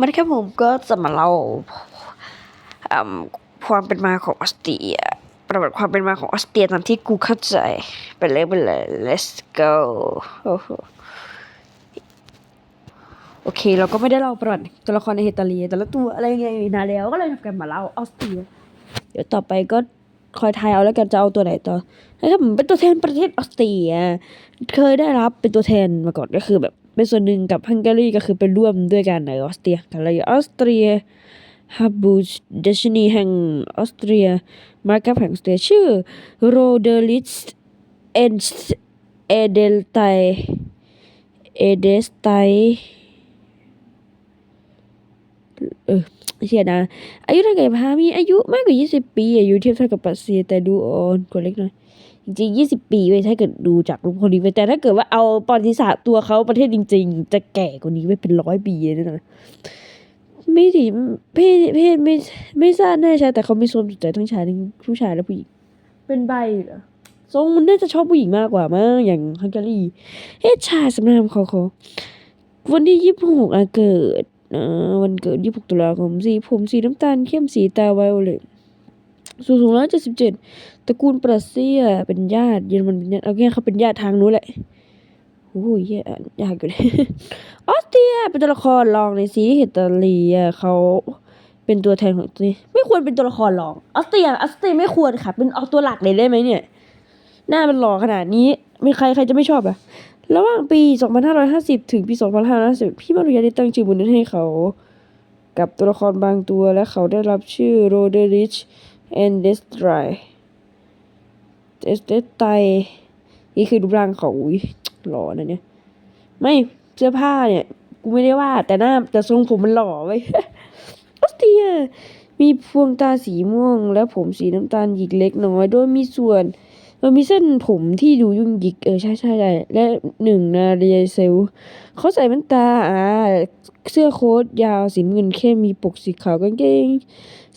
มันแค่ผมก็จะมาเล่าความเป็นมาของออสเตรีย ประวัติความเป็นมาของออสเตรียตามที่กูเข้าใจ ไปเลยไปเลย let's go โอเค เราก็ไม่ได้เล่าประวัติตัวละครในอิตาลีแต่ละตัวอะไรยังไงนานแล้วก็เลยทำกันมาเล่าออสเตรีย เดี๋ยวต่อไปก็ คอยทายเอาแล้วกันจะเอาตัวไหนต่อนะครับผมเป็นตัวแทนประเทศออสเตรีย เคยได้รับเป็นตัวแทนมาก่อนก็คือแบบเป็นส่วนหนึ่งกับฮังการีก็คือเป็นร่วมด้วยกันในออสเตรียกันเลยออสเตรียฮับบูชเดชนีแห่งออสเตรียมาร์กับแห่งออสเตรียชื่อโรเดลิสเอนส์เอเดลไตเอเดสไต เออเชียนะอายุเท่ากับพามีอายุมากกว่า 20 ปีอายุเทียบเท่ากับปัสเซียแต่ดูอ่อนกว่าเล็กน้อยจริงๆ 20 ปีเว้ยถ้าเกิดดูจากรูปคนนี้เว้ยแต่ถ้าเกิดว่าเอาประวัติศาสตร์ตัวเขาประเทศจริง ๆ จะแก่กว่านี้เว้ยเป็นร้อยปีเลยนะไม่ถึงเพศเพศไม่ไม่ทราบแน่ชัดแต่เขามีส่สนใจทั้งชายทั้งผู้ชายและผู้หญิงเป็นใบเหรอทรงมันน่าจะชอบผู้หญิงมากกว่ามั้งอย่างฮังการีเอ๊ะชายสำนักเขาเขาวันที่ยี่สิบหกอะเกิด วันเกิดยี่สิบหกตุลาคม สีผมสีน้ำตาลเข้มสีตาไวโอเลตสูงสูงร้อยเจ็ดสิบเจ็ดตระกูลปรัสเซียเป็นญาติเยอรมันเป็นญาติเอาง่ายเขาเป็นญาติทางนู้นแหละโอ้ยย่านยากอยู่เลยออสเตรียเป็นตัวละครรองในซีรีส์อิตาลีอะเขาเป็นตัวแทนของตัวนี้ไม่ควรเป็นตัวละครรองออสเตรียออสเตรียไม่ควรค่ะ เป็นเอาตัวหลักเลยได้ไหมเนี่ย หน้ามันหล่อขนาดนี้มีใครใครจะไม่ชอบอะระหว่างปี 2550 ถึงปี 2550 พี่มารุยาได้ตั้งชื่อบุญนั้นให้เขา กับตัวละครบางตัวและเขาได้รับชื่อโรเดริชแอนเดสไตรเอสเตไตนี่คือรูปร่างเขาอุ้ยหล่อนะเนี่ย ไม่เสื้อผ้าเนี่ยกูไม่ได้ว่า แต่หน้าแต่ทรงผมมันหล่อไว้ออสเตรียมีพวงตาสีม่วง และผมสีน้ำตาลหยิกเล็กน้อยโดยมีส่วน เออมีเส้นผมที่ดูยุ่งยิกเออใช่ใช่ใช่และหนึ่งนาเรียเซลเขาใส่แว่นตาอ่าเสื้อโค้ทยาวสีเงินเข้มมีปกสีขาวกางเกง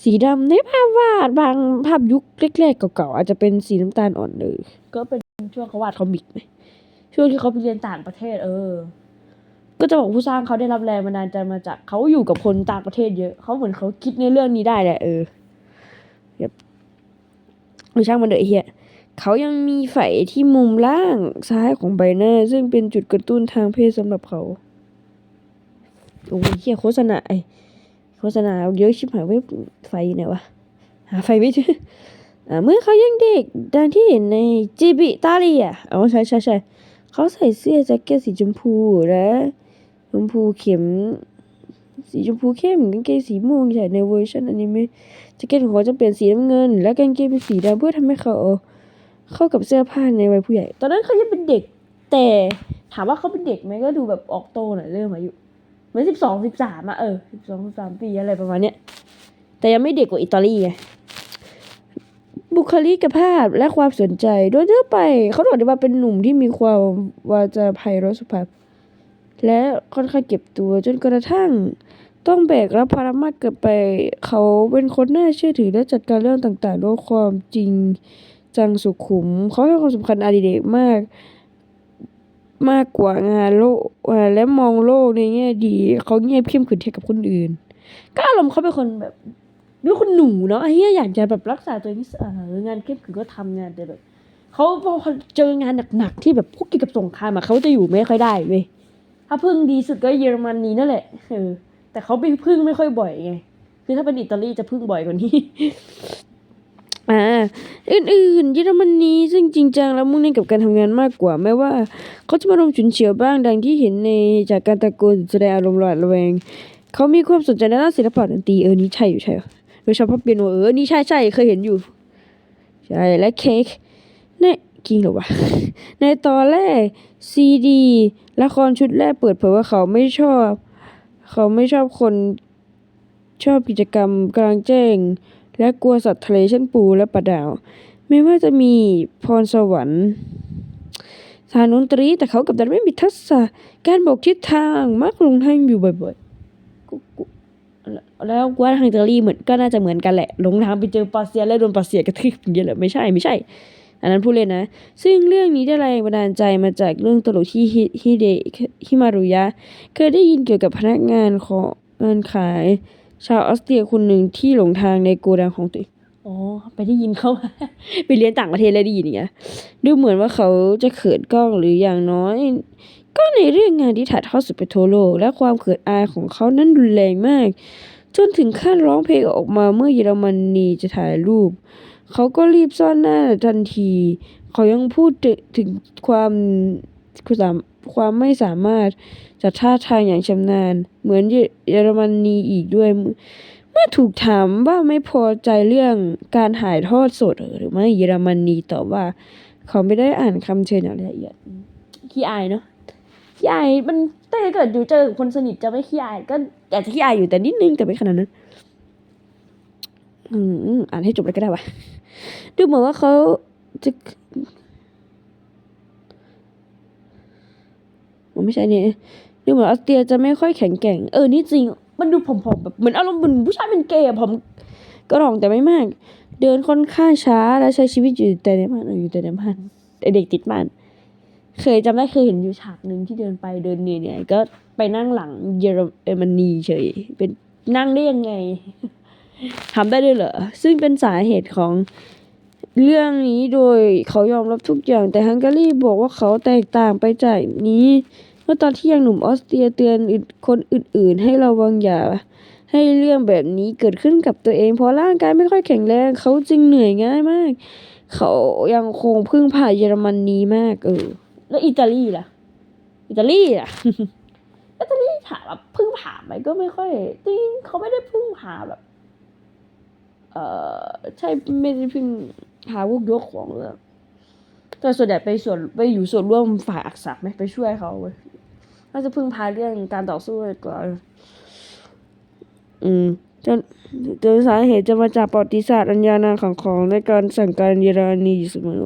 สีดำในภาพวาดบางภาพยุคแรกๆเก่าๆอาจจะเป็นสีน้ำตาลอ่อนเลยก็เป็นช่วงเขาวาดคอมิกไหมช่วงที่เขาไปเรียนต่างประเทศ เออ ก็จะบอกผู้สร้างเขาได้รับแรงบันดาลใจมาจากเขาอยู่กับคนต่างประเทศเยอะเขาเหมือนเขาคิดในเรื่องนี้ได้แหละเออแบบไม่ช่างมันเดอะไอ้เฮีย เขายังมีไฝที่มุมล่างซ้ายของใบหน้า ซึ่งเป็นจุดกระตุ้นทางเพศสำหรับเขา โอ้ยเฮียโฆษณาไอโฆษณาเยอะชิบหายเว็บไฟอยู่ไหนวะ หาไฟไม่เจอเมื่อเขายังเด็กดังที่เห็นในจีบิตาลีอะอ๋อใช่ใช่ใช่เขาใส่เสื้อแจ็คเก็ตสีชมพูและชมพูเข็ม สีชมพูเข้มกางเกงสีม่วงใส่ในเวอร์ชันอนิเมะแจ็คเก็ตของเขาจะเปลี่ยนสีน้ำเงิน และกางเกงเป็นสีดำเพื่อทำให้เขา เข้ากับเสื้อผ้าในวัยผู้ใหญ่ ตอนนั้นเขายังเป็นเด็ก แต่ถามว่าเขาเป็นเด็กไหมก็ดูแบบออกโตหน่อยเริ่มอายุเหมือนสิบสองสิบสามอะเออสิบสองสิบสามปีอะไรประมาณเนี้ยแต่ยังไม่เด็กกว่าอิตาลีไงบุคลิกภาพและความสนใจ โดยทั่วไปเขาบอกได้ว่าเป็นหนุ่มที่มีความวาจาไพเราะสุภาพ และค่อนข้างเก็บตัวจนกระทั่ง ต้องแบกรับภาระมากเกินไป เขาเป็นคนน่าเชื่อถือและจัดการเรื่องต่างๆด้วยความจริง จังสุขุม เขาให้ความสำคัญอดิเรกมาก มากกว่างานโลกและมองโลกในแง่ดี เขาเงียบเข้มขรึมเทียบกับคนอื่น ก็อารมณ์เขาเป็นคนแบบด้วยคนหนูเนาะไอ้เหี้ยอยากจะแบบรักษาตัวเองเอองานเข้มขรึมก็ทำงานแต่แบบเขาพอเจองานหนักๆที่แบบพวกเกี่ยวกับสงครามอะเขาจะอยู่ไม่ค่อยได้เว้ยถ้าพึ่งดีสุดก็เยอรมนีนั่นแหละเออแต่เขาไปพึ่งไม่ค่อยบ่อยไงคือถ้าเป็นอิตาลีจะพึ่งบ่อยกว่านี้ อ่าอื่นๆเยอรมนีซึ่งจริงจังและมุ่งเน้นกับการทำงานมากกว่า แม้ว่า เขาจะมาลงฉุนเฉียวบ้างดังที่เห็นในจากการตะโกนแสดงอารมณ์หวาดระแวง เขามีความสนใจในด้านศิลปะดนตรีเออนี่ใช่อยู่ใช่หรอโดยเฉพาะเปียโนเออนี่ใช่ใช่เคยเห็นอยู่ใช่และเค้กในจริงหรอวะในตอนแรกซีดีละครชุดแรกเปิดเผยว่าเขาไม่ชอบ เขาไม่ชอบคนชอบกิจกรรมกลางแจ้ง และกลัวสัตว์ทะเลเช่นปูและปลาดาวไม่ว่าจะมีพรสวรรค์สายดนตรี แต่เขากับดันไม่มีทักษะการบอกทิศทางมักลงทางอยู่บ่อยๆแล้วกว่าทางตาลีเหมือนก็น่าจะเหมือนกันแหละหลงทางไปเจอปาเซียแล้วโดนปาเซียกระทืบอย่างเงี้ยแหละไม่ใช่ไม่ใช่ อันนั้นพูดเล่นนะ ซึ่งเรื่องนี้ได้แรงบันดาลใจมาจากเรื่องตลกที่ฮิเดฮิมารุยะ เคยได้ยินเกี่ยวกับพนักงานของงานขาย ชาวออสเตรียคนหนึ่งที่หลงทางในโกดังของตัวเองอ๋อไปได้ยินเขาไปเรียนต่างประเทศแล้วได้ยินอย่างเงี้ยดูเหมือนว่าเขาจะเขินกล้องหรืออย่างน้อย ก็ในเรื่องงานที่ถ่ายทอดสดไปทั่วโลก และความเขินอายของเขานั้นรุนแรงมาก จนถึงขั้นร้องเพลงออกมาเมื่อเยอรมนีจะถ่ายรูป เขาก็รีบซ่อนหน้าทันที เขายังพูดถึงความความ ความไม่สามารถจัดท่าทางอย่างชำนาญ เหมือนเยอรมนีอีกด้วย เมื่อถูกถามว่าไม่พอใจเรื่องการถ่ายทอดสดหรือไม่เยอรมนีตอบว่า เขาไม่ได้อ่านคำเชิญอย่างละเอียดขี้อายเนาะขี้อายมันแต่ถ้าเกิดอยู่เจอคนสนิทจะไม่ขี้อายก็อาจจะขี้อายอยู่แต่นิดนึงแต่ไม่ขนาดนั้นอืมอ่านให้จบเลยก็ได้วะดูเหมือนว่าเขาจะมัน ไม่ใช่เนี่ยดูเหมือนออสเตรียจะไม่ค่อยแข็งแกร่ง เออ นี่จริง มันดูผอมๆแบบเหมือนอารมณ์เหมือนผู้ชายเป็นเกย์ผมก็รองแต่ไม่มาก เดินค่อนข้างช้าและใช้ชีวิตอยู่แต่ในบ้านอยู่แต่ในบ้านเด็กติดบ้าน เคยจำได้เคยเห็นอยู่ฉากหนึ่งที่เดินไปเดินเนี่ยเนี่ยก็ไปนั่งหลังเยอรมนีเฉย เป็นนั่งได้ยังไงทำได้ด้วยเหรอ ซึ่งเป็นสาเหตุของเรื่องนี้โดยเขายอมรับทุกอย่างแต่ฮังการีบอกว่าเขาแตกต่างไปจากนี้ เมื่อตอนที่ยังหนุ่มออสเตรียเตือนคนอื่นๆ ให้ระวังอย่าให้เรื่องแบบนี้เกิดขึ้นกับตัวเอง เพราะร่างกายไม่ค่อยแข็งแรงเขาจึงเหนื่อยง่ายมาก เขายังคงพึ่งพาเยอรมนนีมากเออ แล้วอิตาลีล่ะ อิตาลีล่ะอิตาลีถามแบบพึ่งพาไหมก็ไม่ค่อยจริงเขาไม่ได้พึ่งพาแบบ เอ่อใช่ไม่ได้พึ่งพาพวกยกของเลย แต่ส่วนใหญ่ไปส่วนไปอยู่ส่วนร่วมฝ่ายอักษรไหมไปช่วยเขาเว้ยน่าจะพึ่งพาเรื่องการต่อสู้ก่อนอืมจนจนสาเหตุจะมาจากประวัติศาสตร์อันยาวนานของของในการสั่งการเยอรมนีอยู่เสมอ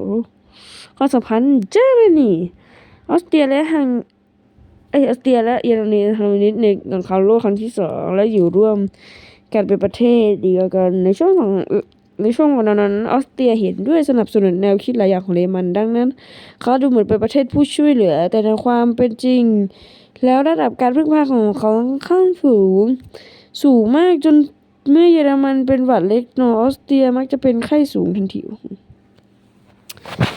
ความสัมพันธ์เจอรมนีออสเตรียและฮังไอออสเตรียและเยอรมนีทำนิดในสงครามโลกครั้งที่สองและอยู่ร่วมการเป็นประเทศเดียวกันในช่วงของ ในช่วงวันนั้นออสเตรียเห็นด้วยสนับสนุนแนวคิดหลายอย่างของเยอรมันดังนั้น เขาดูเหมือนเป็นประเทศผู้ช่วยเหลือ แต่ในความเป็นจริง แล้วระดับการพึ่งพาของเขาค่อนข้างสูง สูงมากจนเมื่อเยอรมันเป็นหวัดเล็กน้อยออสเตรียมักจะเป็นไข้สูงทันที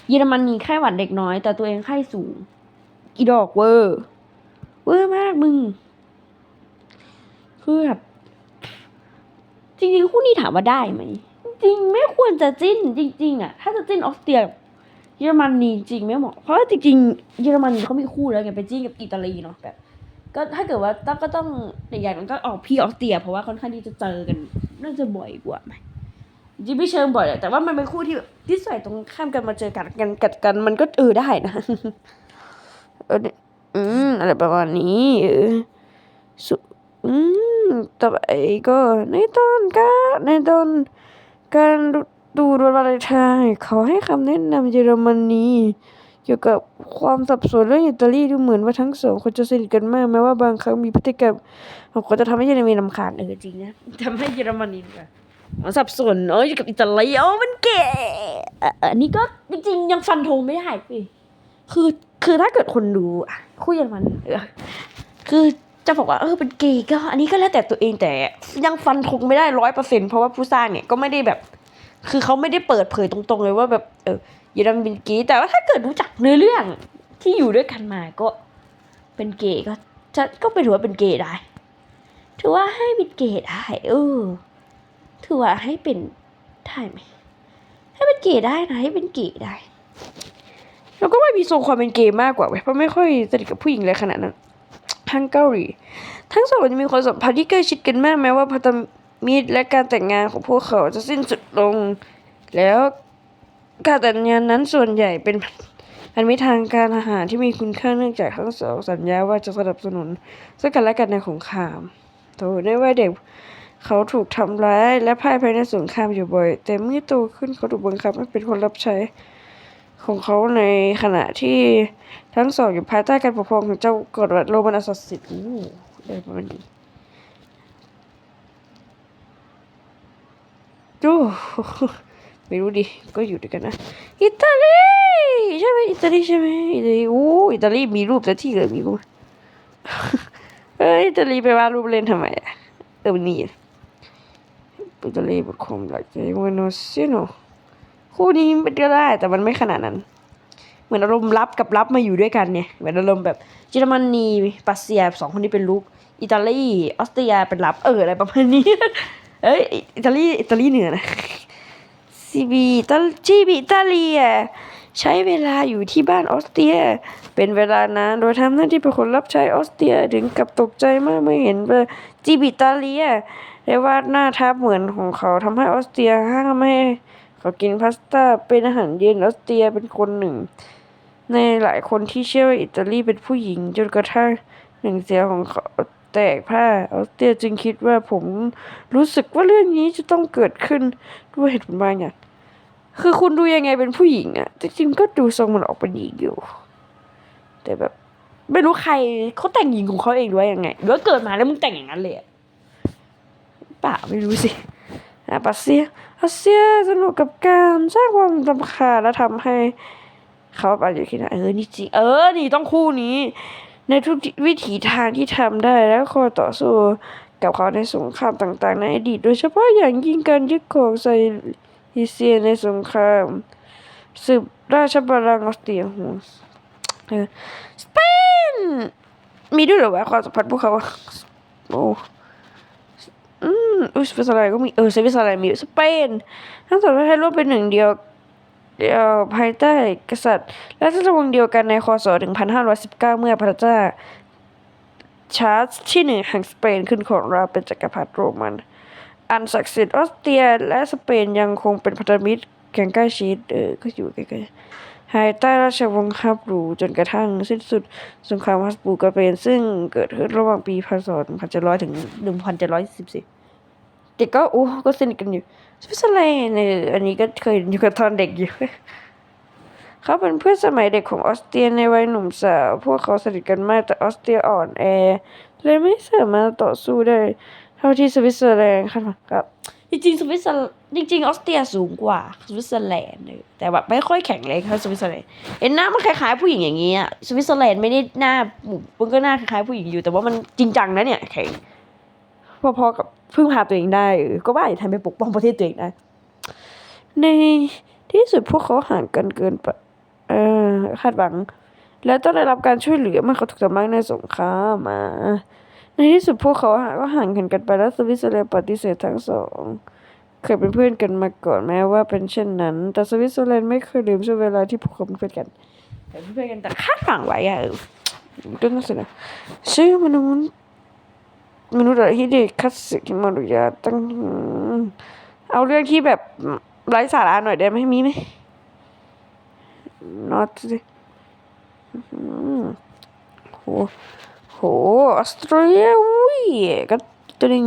เยอรมันมีไข้หวัดเด็กน้อย แต่ตัวเองไข้สูงอีดอกเวอร์เวอร์มากมึงคือแบบจริงๆคู่นี้ถามว่าได้ไหม ริงไม่ควรจะจิ้นจริง ๆ อะ ถ้าจะจิ้นออสเตรียเยอรมนีจริงไม่เหมาะเพราะว่าจริงๆเยอรมันเขามีคู่แล้วไงไปจิ้นกับอิตาลีเนาะแบบก็ถ้าเกิดว่าต้องก็ต้องอย่างนั้นก็ออกพี่ออสเตรีย เพราะว่าค่อนข้างที่จะเจอกันน่าจะบ่อยกว่าไหมจริงไม่เชิงบ่อยหรอกแต่ว่ามันเป็นคู่ที่แบบที่ใส่ตรงข้ามกันมาเจอกันกันกัดกันมันก็เออได้นะเออเนี่ยอืมอะไรประมาณนี้เออสุอืมต่อไปก็ในตอนการในตอน การดูดวลวาเลนไทน์เขาให้คำแนะนำเยอรมนีเกี่ยวกับความสับสนเรื่องอิตาลีดูเหมือนว่าทั้งสองคนจะสนิทกันมากแม้ว่าบางครั้งมีพฤติกรรมของคนจะทำให้เยอรมนีรำคาญเออจริงนะทำให้เยอรมนีแบบมันสับสนเอออยู่กับอิตาลีโอ้มันเก๋ออันนี้ก็จริงๆยังฟันธงไม่ได้พี่คือคือถ้าเกิดคนดูคู่เยอรมันเออคือ จะบอกว่าเออเป็นเกย์ก็ อันนี้ก็แล้วแต่ตัวเองแต่ยังฟันธงไม่ได้ร้อยเปอร์เซ็นต์เพราะว่าผู้สร้างเนี่ยก็ไม่ได้แบบ คือเขาไม่ได้เปิดเผยตรงๆเลยว่าแบบเออเยอรมันเป็นเกย์แต่ว่าถ้าเกิดรู้จักเนื้อเรื่องที่อยู่ด้วยกันมาก็เป็นเกย์ก็จะก็เป็นถือว่าเป็นเกย์ได้ถือว่าให้เป็นเกย์ได้เออถือว่าให้เป็นได้ไหมให้เป็นเกย์ได้นะให้เป็นเกย์ได้แล้วก็ไม่มีทรงความเป็นเกย์มากกว่าเว้ยเพราะไม่ค่อยสนิทกับผู้หญิงเลยขนาดนั้น ฮังการีทั้งสองจะมีความสัมพันธ์ที่ใกล้ชิดกันมากแม้ว่าพันธมิตรและการแต่งงานของพวกเขาจะสิ้นสุดลง แล้วการแต่งงานนั้นส่วนใหญ่เป็นอันมีทางการอาหารที่มีคุณค่าเนื่องจากทั้งสองสัญญาว่าจะสนับสนุนซึ่งกันและกันในสงครามโตในวัยเด็กเขาถูกทำร้ายและพ่ายแพ้ในสงครามอยู่บ่อย แต่เมื่อโตขึ้นเขาถูกบังคับให้เป็นคนรับใช้ ของเขาในขณะที่ทั้งสองอยู่ภายใต้การปกครองของเจ้ากอดรัฐโรมันอัสสิตอู้ได้ประมาณนี้โอ้ไม่รู้ดิก็อยู่ด้วยกันนะอิตาลีใช่ไหมอิตาลีใช่ไหมอิตาลีโอ้อิตาลีมีรูปแต่ที่เลือมีกูปเอออิตาลีไปวาดรูปเล่นทำไมอะเออนี่อิตาลีบุคคลหลักใจวานเซียโน คู่นี้มันก็ได้แต่มันไม่ขนาดนั้น เหมือนอารมณ์รับกับรับมาอยู่ด้วยกันเนี่ยเหมือนอารมณ์แบบเยอรมนีปัสเซียสองคนนี้เป็นลูกอิตาลีออสเตรียเป็นรับเอออะไรประมาณนี้เอ้ยอิตาลีอิตาลีเหนือนะซีบีตาจีบีอิตาเลียใช้เวลาอยู่ที่บ้านออสเตรีย เป็นเวลานานโดยทำหน้าที่เป็นคนรับใช้ออสเตรียถึงกับตกใจมากเมื่อเห็นว่าจีบีอิตาเลียได้วาดหน้าทับเหมือนของเขาทำให้ออสเตรียห้ามไม่ เขากินพาสต้าเป็นอาหารเย็นออสเตรียเป็นคนหนึ่ง ในหลายคนที่เชื่อว่าอิตาลีเป็นผู้หญิง จนกระทั่งหนึ่งเสียงของเขาแตกผ้าออสเตรียจึงคิดว่าผมรู้สึกว่าเรื่องนี้จะต้องเกิดขึ้นด้วยเหตุผลบางอย่างคือคุณดูยังไงเป็นผู้หญิงอะจริงๆก็ดูทรงมันออกเป็นหญิงอยู่ แต่แบบ ไม่รู้ใครเขาแต่งหญิงของเขาเองหรือว่ายังไงหรือว่าเกิดมาแล้วมึงแต่งอย่างนั้นเลยอะเปล่าไม่รู้สิ อะปัสเซียปัสเซียสนุกกับการสร้างความรำคาญและทำให้เขาไปอาจจะคิดว่าเออนี่จริงเออ นี่ต้องคู่นี้ ในทุกวิถีทางที่ทำได้แล้วคอยต่อสู้กับเขาในสงครามต่างๆ ในอดีต โดยเฉพาะอย่างยิ่งการยึดของไซลิเซียในสงครามสืบราชบัลลังก์ออสเตรียหเออสเปนมีด้วยเหรอวะความสัมพันธ์พวกเขาโอ้ อุ้ยสวิตเซอร์แลนด์ก็มีเออสวิตเซอร์แลนด์มีสเปนทั้งสองประเทศร่วมเป็นหนึ่งเดียวเดียวภายใต้กษัตริย์ และราชวงศ์เดียวกันในคศ 1519 เมื่อพระเจ้าชาร์ลส์ที่หนึ่งแห่งสเปนขึ้นของราเป็นจักรพรรดิโรมัน อันศักดิ์สิทธิ์ออสเตรียและสเปนยังคงเป็นพันธมิตรแข่งใกล้ชิดเออก็อยู่ใกล้ๆภายใต้ราชวงศ์ฮับสบูจนกระทั่งสิ้นสุดสงครามฮัสบูกระเบนซึ่งเกิดขึ้นระหว่างปีพศ1700ถึง1714เด็กก็โอ้ก็สนิทกันอยู่สวิตเซอร์แลนด์อันนี้ก็เคยอยู่กับตอนเด็กอยู่เขาเป็นเพื่อนสมัยเด็กของออสเตรียในวัยหนุ่มสาว พวกเขาสนิทกันมากแต่ออสเตรียอ่อนแอเลยไม่สามารถต่อสู้ได้ เท่าที่สวิตเซอร์แลนด์คาดหวังครับจริงๆสวิตเซอร์จริงๆออสเตรียสูงกว่าสวิตเซอร์แลนด์เลยแต่แบบไม่ค่อยแข็งแรงเท่าสวิตเซอร์แลนด์เห็นหน้ามันคล้ายๆผู้หญิงอย่างนี้อะสวิตเซอร์แลนด์ไม่ได้หน้ามันก็หน้าคล้ายๆผู้หญิงอยู่แต่ว่ามันจริงจังนะเนี่ยแข็ง พอๆกับพึ่งพาตัวเองได้เออก็ว่าอย่าทำไปปกป้องประเทศตัวเองได้ในที่สุดพวกเขาห่างกันเกินไปเออคาดหวัง แล้วต้องได้รับการช่วยเหลือเมื่อเขาถูกทำร้ายในสงครามมา ในที่สุดพวกเขาก็ห่างกันกันไปแล้วสวิตเซอร์แลนด์ปฏิเสธทั้งสองเคยเป็นเพื่อนกันมาก่อนแม้ว่าเป็นเช่นนั้น แต่สวิตเซอร์แลนด์ไม่เคยลืมช่วงเวลาที่พวกเขาเป็นเพื่อนกันเป็นเพื่อนกันแต่คาดหวังไว้อะเออต้นสินะชื่อมนุษย์ มนุษย์อะไรที่เด็กคัดสึกิมารุยาตั้งเอาเรื่องที่แบบไร้สาระหน่อยได้ไหมมีไหม not สิอืมโหโหออสเตรเลียอุ้ยก็ตัวนึง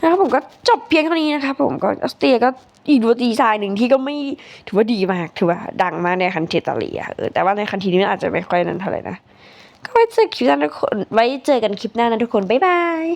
นะครับผมก็จบเพียงเท่านี้นะครับผมก็ออสเตรเลียก็อีกดนตรีสายหนึ่งที่ก็ไม่ถือว่าดีมากถือว่าดังมากในคันเทตาเลียเออแต่ว่าในคันทีนี้มันอาจจะไม่ค่อยนั้นเท่าไหร่นะ ก็ไว้เจอคลิปหน้าทุกคนไว้เจอกันคลิปหน้านะทุกคน บ๊ายบาย